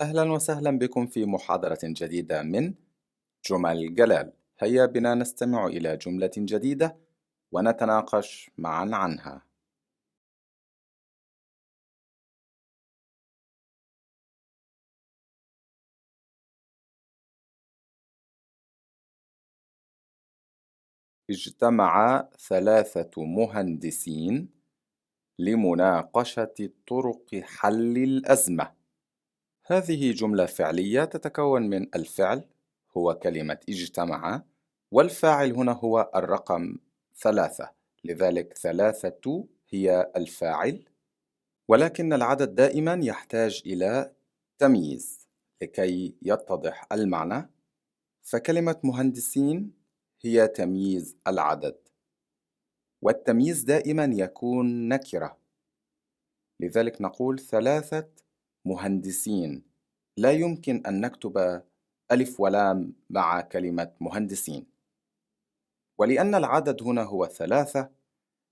أهلا وسهلا بكم في محاضرة جديدة من جمل جلال. هيا بنا نستمع إلى جملة جديدة ونتناقش معا عنها. اجتمع ثلاثة مهندسين لمناقشة طرق حل الأزمة. هذه جملة فعلية تتكون من الفعل هو كلمة اجتمع والفاعل هنا هو الرقم ثلاثة. لذلك ثلاثة هي الفاعل ولكن العدد دائما يحتاج إلى تمييز لكي يتضح المعنى. فكلمة مهندسين هي تمييز العدد والتمييز دائما يكون نكرة. لذلك نقول ثلاثة مهندسين. لا يمكن أن نكتب ألف ولام مع كلمة مهندسين. ولأن العدد هنا هو ثلاثة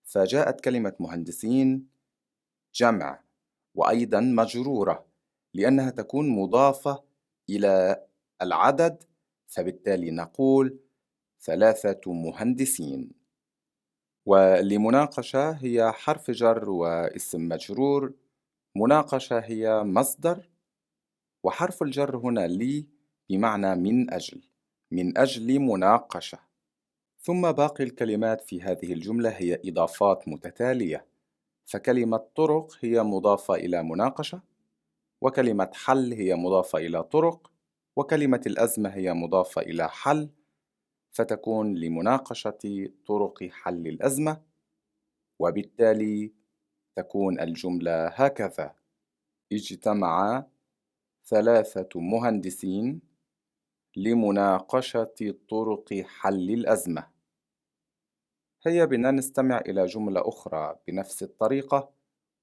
فجاءت كلمة مهندسين جمع وأيضا مجرورة لأنها تكون مضافة إلى العدد فبالتالي نقول ثلاثة مهندسين. ولمناقشة هي حرف جر واسم مجرور. مناقشة هي مصدر وحرف الجر هنا لي بمعنى من أجل من أجل مناقشة. ثم باقي الكلمات في هذه الجملة هي إضافات متتالية. فكلمة طرق هي مضافة إلى مناقشة وكلمة حل هي مضافة إلى طرق وكلمة الأزمة هي مضافة إلى حل. فتكون لمناقشة طرق حل الأزمة وبالتالي تكون الجملة هكذا. اجتمع ثلاثة مهندسين لمناقشة طرق حل الأزمة. هيا بنا نستمع إلى جملة أخرى بنفس الطريقة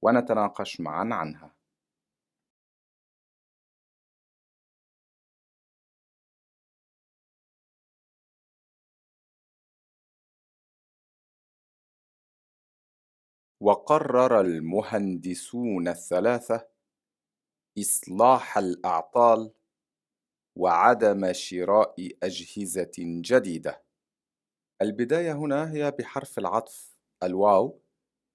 ونتناقش معا عنها. وقرر المهندسون الثلاثة إصلاح الأعطال وعدم شراء أجهزة جديدة. البداية هنا هي بحرف العطف الواو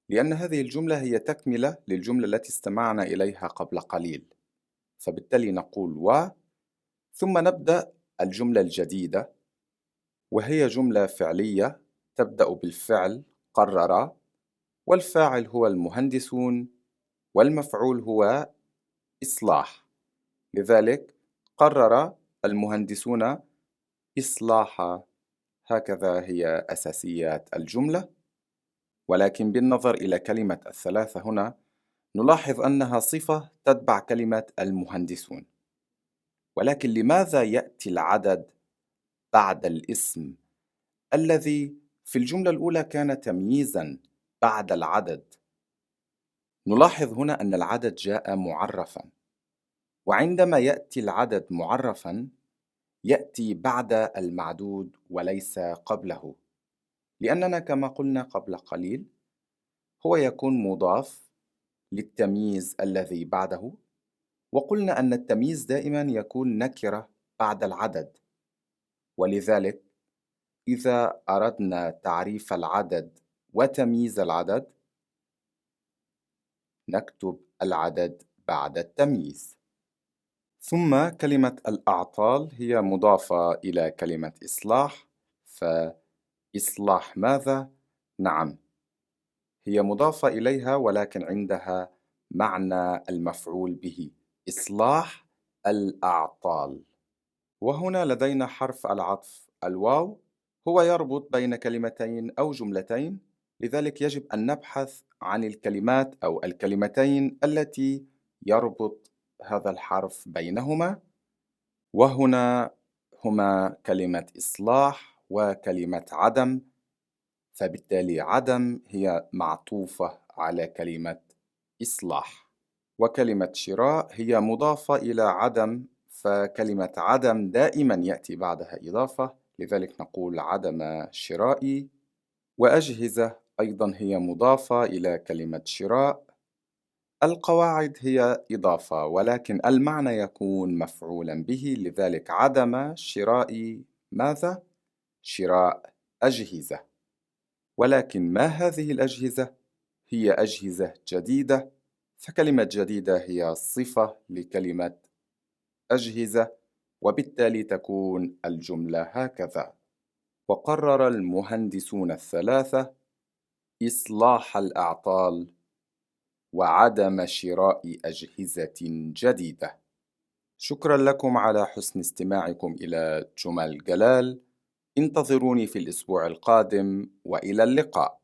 لأن هذه الجملة هي تكملة للجملة التي استمعنا إليها قبل قليل فبالتالي نقول و ثم نبدأ الجملة الجديدة وهي جملة فعلية تبدأ بالفعل قرر والفاعل هو المهندسون والمفعول هو إصلاح. لذلك قرر المهندسون إصلاح. هكذا هي أساسيات الجملة. ولكن بالنظر إلى كلمة الثلاثة هنا نلاحظ أنها صفة تتبع كلمة المهندسون. ولكن لماذا يأتي العدد بعد الاسم الذي في الجملة الأولى كان تمييزا بعد العدد. نلاحظ هنا أن العدد جاء معرفا. وعندما يأتي العدد معرفا يأتي بعد المعدود وليس قبله. لأننا كما قلنا قبل قليل هو يكون مضاف للتمييز الذي بعده. وقلنا أن التمييز دائما يكون نكرة بعد العدد. ولذلك إذا أردنا تعريف العدد وتمييز العدد. نكتب العدد بعد التمييز. ثم كلمة الأعطال هي مضافة إلى كلمة إصلاح. فإصلاح ماذا؟ نعم. هي مضافة إليها ولكن عندها معنى المفعول به. إصلاح الأعطال. وهنا لدينا حرف العطف الواو. هو يربط بين كلمتين أو جملتين. لذلك يجب أن نبحث عن الكلمات أو الكلمتين التي يربط هذا الحرف بينهما. وهنا هما كلمة إصلاح وكلمة عدم. فبالتالي عدم هي معطوفة على كلمة إصلاح. وكلمة شراء هي مضافة إلى عدم فكلمة عدم دائما يأتي بعدها إضافة. لذلك نقول عدم شرائي وأجهزة أيضا هي مضافة إلى كلمة شراء القواعد هي إضافة ولكن المعنى يكون مفعولا به لذلك عدم شراء ماذا؟ شراء أجهزة ولكن ما هذه الأجهزة؟ هي أجهزة جديدة فكلمة جديدة هي صفة لكلمة أجهزة وبالتالي تكون الجملة هكذا وقرر المهندسون الثلاثة إصلاح الأعطال وعدم شراء أجهزة جديدة. شكرا لكم على حسن استماعكم إلى جمل جلال. انتظروني في الأسبوع القادم وإلى اللقاء.